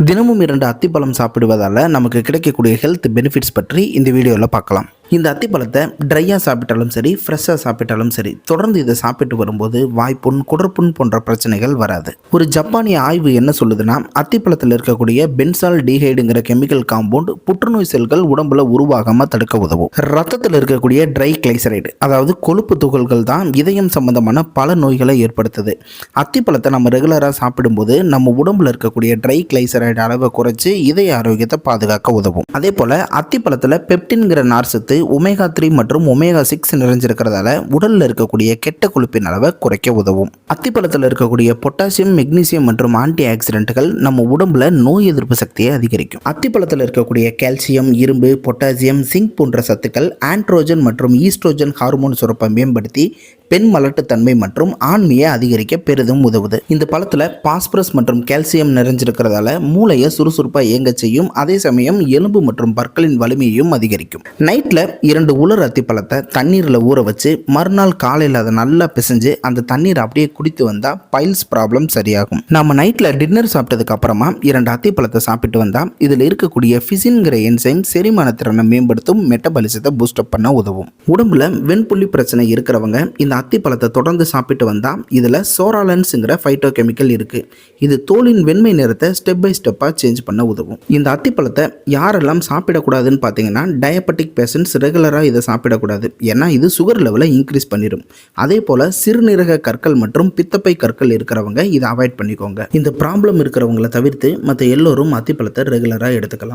தினமும் இரண்டு அத்திப்பழம் சாப்பிடுவதால் நமக்கு கிடைக்கக்கூடிய ஹெல்த் பெனிஃபிட்ஸ் பற்றி இந்த வீடியோவில் பார்க்கலாம். இந்த அத்திப்பழத்தை ட்ரையாக சாப்பிட்டாலும் சரி ஃப்ரெஷ்ஷாக சாப்பிட்டாலும் சரி தொடர்ந்து இதை சாப்பிட்டு வரும்போது வாய்ப்புண் குடற்புண் போன்ற பிரச்சனைகள் வராது. ஒரு ஜப்பானிய ஆய்வு என்ன சொல்லுதுன்னா அத்திப்பழத்தில் இருக்கக்கூடிய பென்சால் டிஹைடுங்கிற கெமிக்கல் காம்பவுண்ட் புற்றுநோய் செல்கள் உடம்புல உருவாகாமல் தடுக்க உதவும். ரத்தத்தில் இருக்கக்கூடிய ட்ரை கிளைசரைடு அதாவது கொழுப்பு துகள்கள் தான் இதயம் சம்பந்தமான பல நோய்களை ஏற்படுத்துது. அத்திப்பழத்தை நம்ம ரெகுலராக சாப்பிடும்போது நம்ம உடம்புல இருக்கக்கூடிய ட்ரை கிளைசரைடு அளவை குறைச்சி இதய ஆரோக்கியத்தை பாதுகாக்க உதவும். அதே போல் அத்திப்பழத்தில் பெப்டின்கிற நார்சத்து ஒமேகா த்ரீ மற்றும் ஒமேகா சிக்ஸ் நிறைஞ்சிருக்கிறதால உடலில் இருக்கக்கூடிய கெட்ட கொழுப்பின் அளவை குறைக்க உதவும். அத்திப்பழத்தில் இருக்கக்கூடிய பொட்டாசியம் மெக்னீசியம் மற்றும் ஆன்டி ஆக்சிடென்ட்கள் நம்ம உடம்புல நோய் எதிர்ப்பு சக்தியை அதிகரிக்கும். அத்திப்பழத்தில் இருக்கக்கூடிய கால்சியம் இரும்பு பொட்டாசியம் சிங்க் போன்ற சத்துக்கள் ஆண்ட்ரோஜன் மற்றும் ஈஸ்ட்ரோஜன் ஹார்மோன் சுரப்பை மேம்படுத்தி பெண் மலட்டுத்தன்மை மற்றும் ஆண்மையை அதிகரிக்க பெரிதும் உதவுது. இந்த பழத்தில் பாஸ்பரஸ் மற்றும் கால்சியம் நிறைஞ்சிருக்கிறதால மூளையை சுறுசுறுப்பாக இயங்க செய்யும். அதே சமயம் எலும்பு மற்றும் பற்களின் வலிமையையும் அதிகரிக்கும். நைட்டில் இரண்டு உலர் அத்திப்பழத்தை தண்ணீரில் ஊற வச்சு மறுநாள் காலையில் அதை நல்லா பிசைஞ்சு அந்த தண்ணீரை அப்படியே குடித்து வந்தால் பைல்ஸ் ப்ராப்ளம் சரியாகும். நம்ம நைட்டில் டின்னர் சாப்பிட்டதுக்கு அப்புறமா இரண்டு அத்திப்பழத்தை சாப்பிட்டு வந்தால் இதில் இருக்கக்கூடிய ஃபிசின்கிற என்சைம் செரிமான திறனை மேம்படுத்தும் மெட்டபாலிசத்தை பூஸ்டப் பண்ண உதவும். உடம்புல வெண்புள்ளி பிரச்சனை இருக்கிறவங்க இந்த அத்திப்பழத்தை தொடர்ந்து சாப்பிட்டு வந்தால் இதில் சோராலன்ஸுங்கிற ஃபைட்டோ கெமிக்கல் இருக்குது இது தோலின் வெண்மை நிறத்தை ஸ்டெப் பை ஸ்டெப்பாக சேஞ்ச் பண்ண உதவும். இந்த அத்திப்பழத்தை யாரெல்லாம் சாப்பிடக்கூடாதுன்னு பார்த்தீங்கன்னா டயபெட்டிக் பேஷண்ட்ஸ் ரெகுலராக இதை சாப்பிடக்கூடாது. ஏன்னா இது சுகர் லெவலை இன்க்ரீஸ் பண்ணிடும் அதே போல் சிறுநீரக கற்கள் மற்றும் பித்தப்பை கற்கள் இருக்கிறவங்க இதை அவாய்ட் பண்ணிக்கோங்க. இந்த ப்ராப்ளம் இருக்கிறவங்கள தவிர்த்து மற்ற எல்லோரும் அத்திப்பழத்தை ரெகுலராக எடுத்துக்கலாம்.